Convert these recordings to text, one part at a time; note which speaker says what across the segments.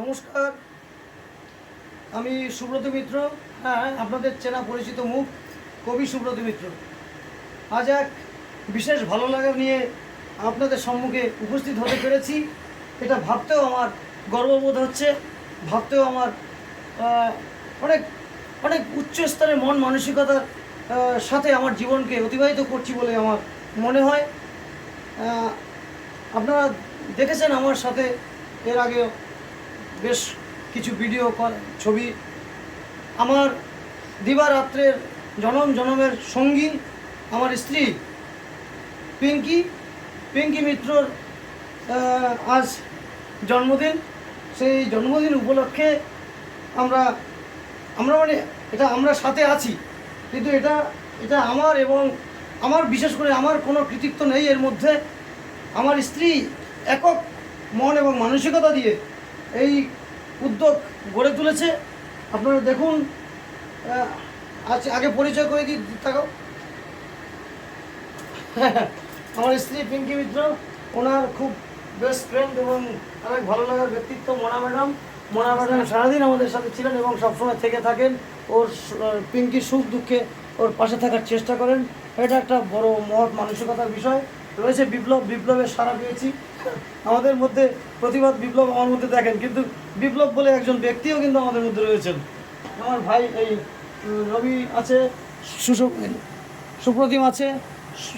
Speaker 1: নমস্কার। আমি সুব্রত মিত্র হ্যাঁ আপনাদের চেনা পরিচিত মুখ, কবি সুব্রত মিত্র। আজ এক বিশেষ ভালো লাগা নিয়ে আপনাদের সম্মুখে উপস্থিত হতে পেরেছি। এটা ভাবতেও আমার গর্ববোধ হচ্ছে, ভাবতেও আমার অনেক অনেক উচ্চ স্তরের মন মানসিকতার সাথে আমার জীবনকে অতিবাহিত করছি বলে আমার মনে হয়। আপনারা দেখেছেন আমার সাথে, এর আগে বেশ কিছু ভিডিও কল ছবি। আমার দিবারাত্রের জনম, জনমের সঙ্গী আমার স্ত্রী পিঙ্কি। পিঙ্কি মিত্রর আজ জন্মদিন। সেই জন্মদিন উপলক্ষে আমরা আমরা মানে এটা আমরা সাথে আছি। কিন্তু এটা এটা আমার এবং আমার বিশেষ করে আমার কোনো কৃতিত্ব নেই এর মধ্যে। আমার স্ত্রী একক মন এবং মানসিকতা দিয়ে এই উদ্যোগ গড়ে তুলেছে। আপনারা দেখুন আজ আগে পরিচয় করে দিই থাকো আমার স্ত্রী পিঙ্কি মিত্র, ওনার খুব বেস্ট ফ্রেন্ড এবং অনেক ভালো লাগার ব্যক্তিত্ব মোনা ম্যাডাম। মোনা ম্যাডাম সারাদিন আমাদের সাথে ছিলেন এবং সবসময় থেকে থাকেন। ওর পিঙ্কির সুখ দুঃখে ওর পাশে থাকার চেষ্টা করেন। এটা একটা বড় মহৎ মানসিকতার বিষয়। রয়েছে বিপ্লব, বিপ্লবের সারা পেয়েছি। আমাদের মধ্যে প্রতিবাদ বিপ্লব আমার মধ্যে দেখেন কিন্তু বিপ্লব বলে একজন ব্যক্তিও কিন্তু আমাদের মধ্যে রয়েছেন। আমার ভাই এই রবি আছে সুপ্রতিম আছে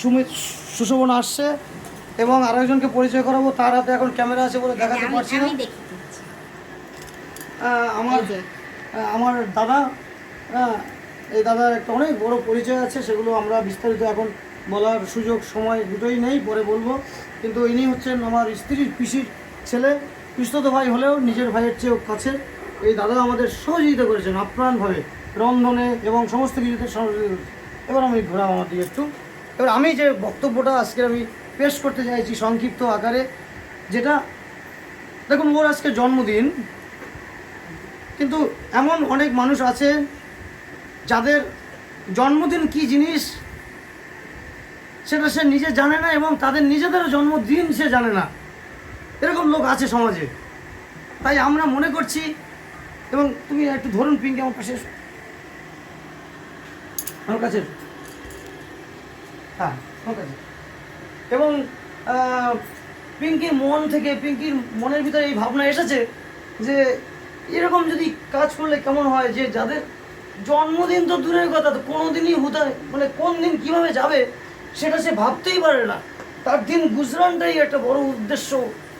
Speaker 1: সুমিত সুশোভন আসছে এবং আরও আরেকজনকে পরিচয় করাবো তার হাতে এখন ক্যামেরা আছে বলে দেখাতে পারছি না। আমার আমার দাদা হ্যাঁ এই দাদার একটা অনেক বড় পরিচয় আছে সেগুলো আমরা বিস্তারিত এখন বলার সুযোগ সময় দুটোই নেই, পরে বলব। কিন্তু ইনি হচ্ছেন আমার স্ত্রীর পিসির ছেলে। পিস্তত ভাই হলেও নিজের ভাইয়ের চেয়েও কাছে এই দাদা আমাদের সহযোগিতা করেছেন আপ্রাণভাবে। রন্ধনে এবং সমস্ত কিছুতে সহযোগিতা। এবার আমি ঘোরাও আমার দিকে একটু। এবার আমি যে বক্তব্যটা আজকে আমি পেশ করতে চাইছি সংক্ষিপ্ত আকারে, যেটা দেখুন, ওর আজকে জন্মদিন। কিন্তু এমন অনেক মানুষ আছে যাদের জন্মদিন কি জিনিস সেটা সে নিজে জানে না এবং তাদের নিজেদেরও জন্মদিন সে জানে না। এরকম লোক আছে সমাজে। তাই আমরা মনে করছি, এবং তুমি একটু ধরুন পিঙ্কি আমার পাশে আমার কাছে হ্যাঁ আমার কাছে। এবং পিঙ্কির মন থেকে, পিঙ্কির মনের ভিতরে এই ভাবনা এসেছে যে, এরকম যদি কাজ করলে কেমন হয় যে যাদের জন্মদিন তো দূরের কথা, তো কোনো দিনই হতে মানে কোন দিন কীভাবে যাবে সেটা সে ভাবতেই পারে না। তার দিন গুজরানটাই একটা বড় উদ্দেশ্য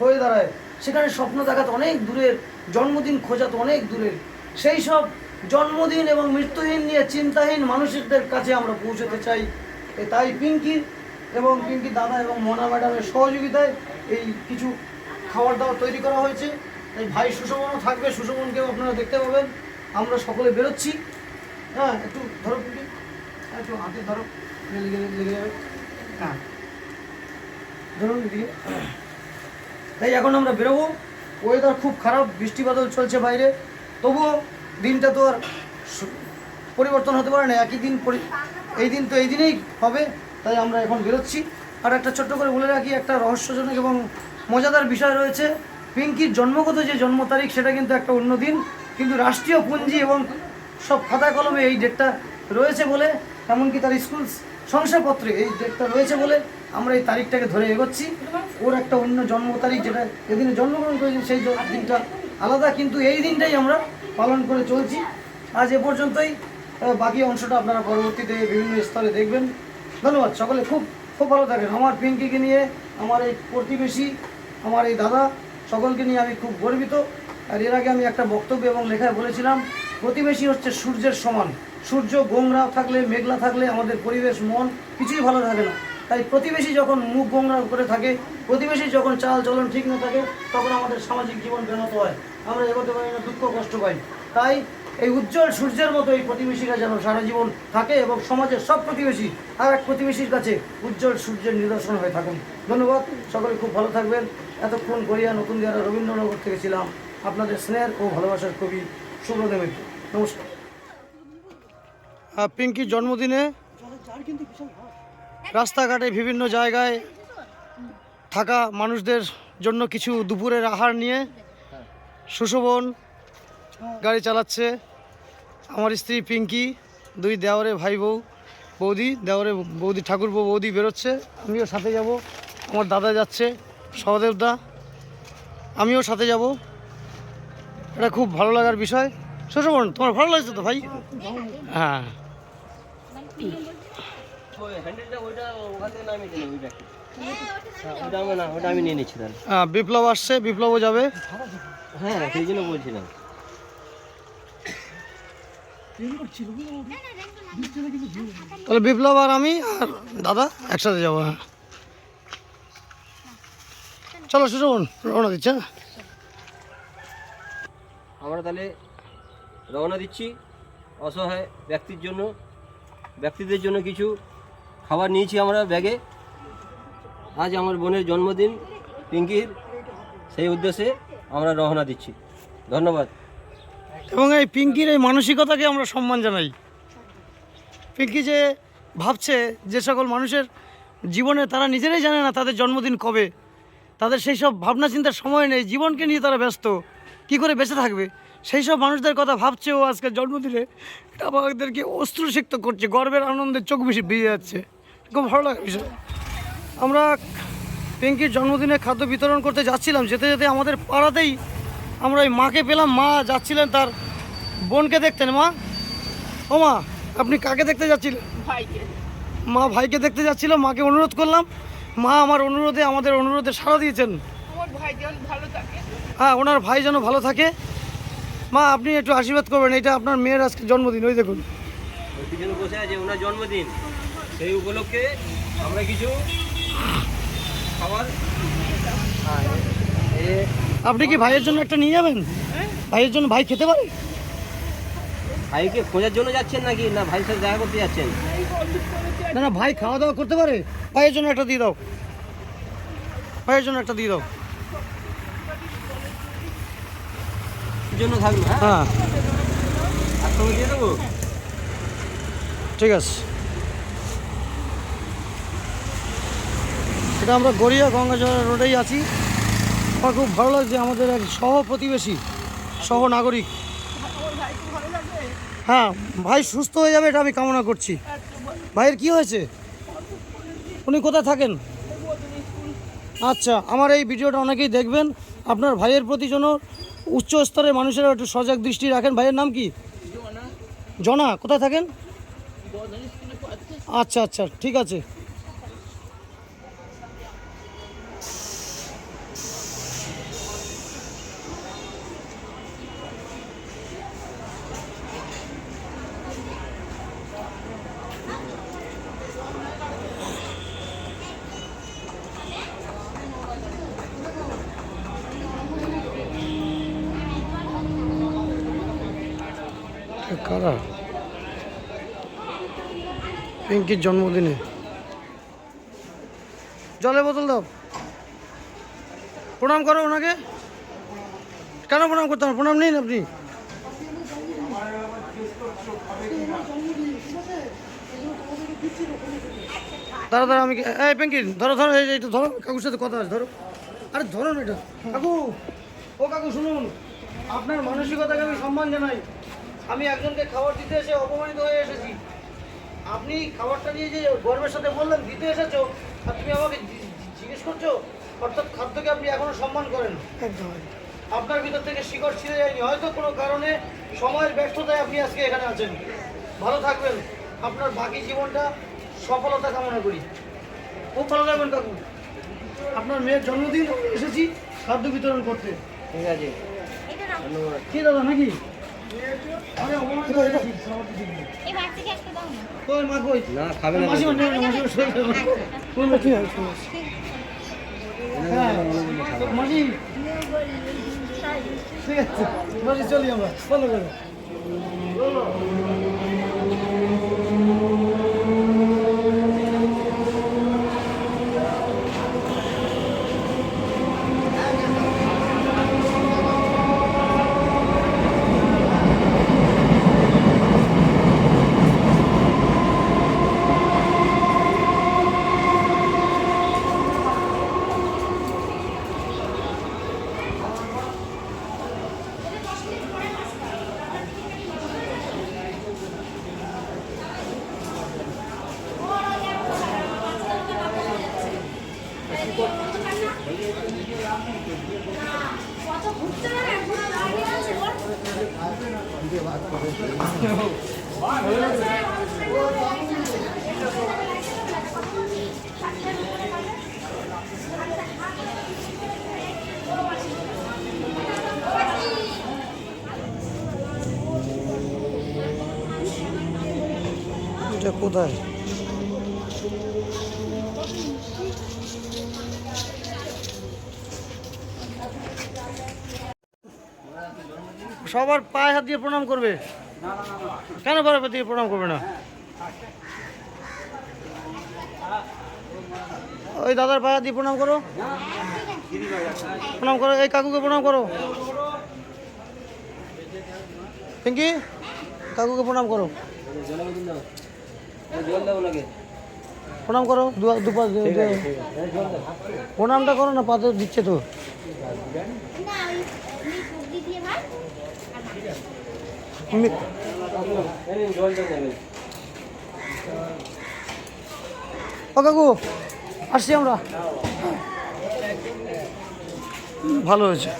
Speaker 1: হয়ে দাঁড়ায়। সেখানে স্বপ্ন দেখা তো অনেক দূরের জন্মদিন খোঁজা তো অনেক দূরের। সেই সব জন্মদিন এবং মৃত্যুহীন নিয়ে চিন্তাহীন মানুষদের কাছে আমরা পৌঁছতে চাই। তাই পিঙ্কির এবং পিঙ্কি দাদা এবং মোনা ম্যাডামের সহযোগিতায় এই কিছু খাবার দাবার তৈরি করা হয়েছে। তাই ভাই সুশোভনও থাকবে সুশোভনকেও আপনারা দেখতে পাবেন। আমরা সকলে বেরোচ্ছি। হ্যাঁ একটু ধরো পিঙ্কি। হ্যাঁ, একটু হাতে ধরো। হ্যাঁ। ধরুন তাই এখন আমরা বেরোবো। ওয়েদার খুব খারাপ, বৃষ্টি বাদল চলছে বাইরে। তবুও দিনটা তো আর পরিবর্তন হতে পারে না। একই দিন এই দিন তো এই দিনেই হবে। তাই আমরা এখন বেরোচ্ছি। আর একটা ছোট্ট করে বলে রাখি, একটা রহস্যজনক এবং মজাদার বিষয় রয়েছে। পিঙ্কির জন্মগত যে জন্ম তারিখ, সেটা কিন্তু একটা অন্য দিন। কিন্তু রাষ্ট্রীয় পুঞ্জি এবং সব খাতা কলমে এই ডেটটা রয়েছে বলে, এমনকি তার স্কুল শংসাপত্রে এই ডেটটা রয়েছে বলে আমরা এই তারিখটাকে ধরে এগোচ্ছি। ওর একটা অন্য জন্ম তারিখ যেটা যেদিনে জন্মগ্রহণ করেছে সেই দিনটা আলাদা, কিন্তু এই দিনটাই আমরা পালন করে চলছি। আজ এ পর্যন্তই। বাকি অংশটা আপনারা পরবর্তীতে বিভিন্ন স্তরে দেখবেন। ধন্যবাদ সকলে, খুব খুব ভালো থাকেন। আমার পিঙ্কিকে নিয়ে, আমার এই প্রতিবেশী, আমার এই দাদা সকলকে নিয়ে আমি খুব গর্বিত। আর এর আগে আমি একটা বক্তব্য এবং লেখায় বলেছিলাম, প্রতিবেশী হচ্ছে সূর্যের সমান। সূর্য গোংরা থাকলে, মেঘলা থাকলে আমাদের পরিবেশ, মন কিছুই ভালো থাকে না। তাই প্রতিবেশী যখন মুখ গোংরা করে থাকে, প্রতিবেশী যখন চাল চলন ঠিক না থাকে, তখন আমাদের সামাজিক জীবন ব্যাহত হয়। আমরা এগোতে পারি না, দুঃখ, কষ্ট পাই। তাই এই উজ্জ্বল সূর্যের মতো এই প্রতিবেশীরা যেন সারা জীবন থাকে এবং সমাজের সব প্রতিবেশী, আর এক প্রতিবেশীর কাছে উজ্জ্বল সূর্যের নিদর্শন হয়ে থাকুন। ধন্যবাদ। সকলে খুব ভালো থাকবেন। এতক্ষণ গড়িয়া নতুন দিয়ারা রবীন্দ্রনগর থেকে ছিলাম। আপনাদের স্নেহ ও ভালোবাসার কবি সুব্রত নমস্কার। পিঙ্কির জন্মদিনে রাস্তাঘাটে বিভিন্ন জায়গায় থাকা মানুষদের জন্য কিছু দুপুরের আহার নিয়ে সুশোভন গাড়ি চালাচ্ছে। আমার স্ত্রী পিঙ্কি, দুই দেওয়ারে ভাই বউ বৌদি, দেওয়ারে বৌদি ঠাকুর বউ বৌদি বেরোচ্ছে। আমিও সাথে যাব। আমার দাদা যাচ্ছে সহদেবদা আমিও সাথে যাব। এটা খুব ভালো লাগার বিষয়। সুশোভন, তোমার ভালো লাগছে তো ভাই? হ্যাঁ। বিপ্লব আসছে বিপ্লবও যাবে।
Speaker 2: হ্যাঁ সেই জন্য বলছিলাম
Speaker 1: তাহলে বিপ্লব আর আমি আর দাদা একসাথে যাব হ্যাঁ। চলো সুশোভন রওনা দিচ্ছে হ্যাঁ?
Speaker 2: আমরা তাহলে রওনা দিচ্ছি অসহায় ব্যক্তির জন্য। ব্যক্তিদের জন্য কিছু খাবার নিয়েছি আমরা ব্যাগে। আজ আমার বোনের জন্মদিন, পিঙ্কির। সেই উদ্দেশ্যে আমরা রওনা দিচ্ছি। ধন্যবাদ।
Speaker 1: এবং এই পিঙ্কির এই মানসিকতাকে আমরা সম্মান জানাই। পিঙ্কি যে ভাবছে যে সকল মানুষের জীবনে তারা নিজেরাই জানে না তাদের জন্মদিন কবে, তাদের সেই সব ভাবনা চিন্তার সময় নেই, জীবনকে নিয়ে তারা ব্যস্ত, কি করে বেঁচে থাকবে? সেই সব মানুষদের কথা ভাবছে ও আজকে জন্মদিনে এটা আমাদেরকে অস্ত্রসিক্ত করছে গর্বের আনন্দে চোখ বেশি বেরিয়ে যাচ্ছে। খুব ভালো লাগে বিষয় আমরা পিঙ্কির জন্মদিনে খাদ্য বিতরণ করতে যাচ্ছিলাম যেতে যেতে আমাদের পাড়াতেই আমরা ওই মাকে পেলাম মা যাচ্ছিলেন তার বোনকে দেখতেন মা? ও মা আপনি কাকে দেখতে যাচ্ছিলেন?
Speaker 3: ভাইকে।
Speaker 1: মা ভাইকে দেখতে যাচ্ছিল মাকে অনুরোধ করলাম। মা আমার অনুরোধে আমাদের অনুরোধে সাড়া দিয়েছেন।
Speaker 3: ভাই যেন ভালো থাকে।
Speaker 1: হ্যাঁ ওনার ভাই যেন ভালো থাকে। মা আপনি একটু আশীর্বাদ করবেন এটা আপনার মেয়ের আজকে জন্মদিন ওই দেখুন।
Speaker 2: পিছনে বসে আছে ওনার জন্মদিন। সেই উপলক্ষে আমরা কিছু খাবার
Speaker 1: আপনি কি ভাইয়ের জন্য একটা নিয়ে যাবেন? ভাইয়ের জন্য ভাই খেতে পারে?
Speaker 2: ভাইকে খোঁজার জন্য যাচ্ছেন নাকি? না ভাইয়ের সাথে দেখা করতে যাচ্ছেন?
Speaker 1: না না ভাই খাওয়া দাওয়া করতে পারে। ভাইয়ের জন্য একটা দিয়ে দাও। ভাইয়ের জন্য একটা দিয়ে দাও।
Speaker 2: জন্য থাকল হ্যাঁ?
Speaker 1: হ্যাঁ।
Speaker 2: দিয়ে দেবো?
Speaker 1: ঠিক আছে। এটা আমরা গড়িয়া গঙ্গাজল রোডেই আছি। আমার খুব ভালো লাগছে আমাদের এক সহ প্রতিবেশী সহ নাগরিক হ্যাঁ ভাই সুস্থ হয়ে যাবে এটা আমি কামনা করছি। ভাইয়ের কি হয়েছে? উনি কোথায় থাকেন? আচ্ছা আমার এই ভিডিওটা অনেকেই দেখবেন। আপনার ভাইয়ের প্রতি যেন উচ্চ স্তরের মানুষেরা একটু সজাগ দৃষ্টি রাখেন। ভাইয়ের নাম কি? জনা। কোথায় থাকেন? আচ্ছা আচ্ছা ঠিক আছে। কারা? পিঙ্কির জন্মদিনে। জলের বোতল দাও। প্রণাম করো ওনাকে। কেন প্রণাম করতে হবে? প্রণাম নিন আপনি। দাঁড়া দাঁড়া, আমি এই পিঙ্কি, ধরো ধরো, এই এইটা ধরো, কাকুর সাথে কথা আছে, ধরো। আরে ধরো না এটা। কাকু, ও কাকু, শুনুন। আপনার মানসিকতাকে আমি সম্মান জানাই। আমি একজনকে খাবার দিতে এসে অপমানিত হয়ে এসেছি। আপনি খাবারটা নিয়ে যে গর্বের সাথে বললেন দিতে এসেছ আর তুমি আমাকে জিজ্ঞেস করছ? অর্থাৎ খাদ্যকে আপনি এখনও সম্মান করেন আপনার ভিতর থেকে শিকড় ছিঁড়ে যায়নি। হয়তো কোনো কারণে সময়ের ব্যর্থতায় আপনি আজকে এখানে আছেন। ভালো থাকবেন। আপনার বাকি জীবনটা সফলতা কামনা করি। খুব ভালো থাকবেন কাকু। আপনার মেয়ের জন্মদিন এসেছি খাদ্য বিতরণ করতে।
Speaker 2: ঠিক আছে। ধন্যবাদ
Speaker 1: কি দাদা নাকি? হয়ে
Speaker 4: না
Speaker 2: খাবে না।
Speaker 1: হ্যাঁ, মাসি ঠিক আছে মাসি চলি আমরা বলো করো কোথায়? সবার পায়ে হাত দিয়ে প্রণাম করবে? কেন হাত দিয়ে প্রণাম করবে না? ওই দাদার পায়ে হাত দিয়ে প্রণাম করো। প্রণাম করো এই কাকুকে প্রণাম করো। পিঙ্কি কাকুকে প্রণাম করো। প্রণাম করো প্রণামটা করো না পাথর দিচ্ছে তো
Speaker 4: না ওই উনি সবজি দিয়ে ভাত
Speaker 1: মি-
Speaker 2: এই নিন, জল দাও নেবেন
Speaker 1: ও কাকু আসছি আমরা। ভালো হয়েছে।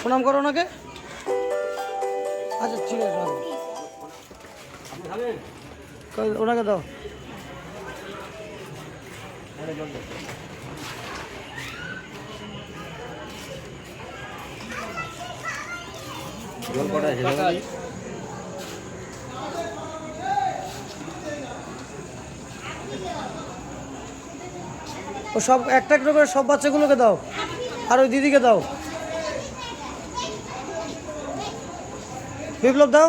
Speaker 1: প্রণাম করো ওনাকে। আচ্ছা ঠিক আছে ওনাকে দাও। ও সব, একটা একটা করে সব বাচ্চাগুলোকে দাও। আর ওই দিদিকে দাও। বিপ্লব দাও।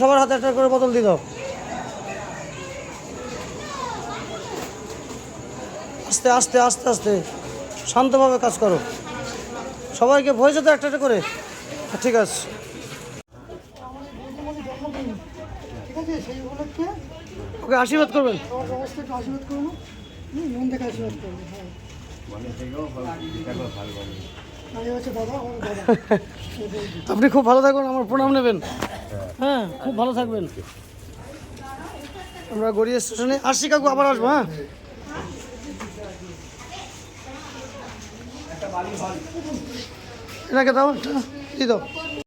Speaker 1: সবার হাতে একটা করে বোতল দিয়ে দাও। আস্তে আস্তে আস্তে আস্তে। শান্তভাবে কাজ করো। সবাইকে ভয় তো একটা করে। ঠিক আছে। ওকে, আশীর্বাদ করবেন।
Speaker 5: আশীর্বাদ করব। মন থেকে আশীর্বাদ হ্যাঁ।
Speaker 1: আপনি খুব ভালো থাকবেন আমার প্রণাম নেবেন। হ্যাঁ খুব ভালো থাকবেন। আমরা গড়িয়া স্টেশনে আসছি কাকু, আবার আসব হ্যাঁ। এটাকে দাও একটা দিয়ে দাও।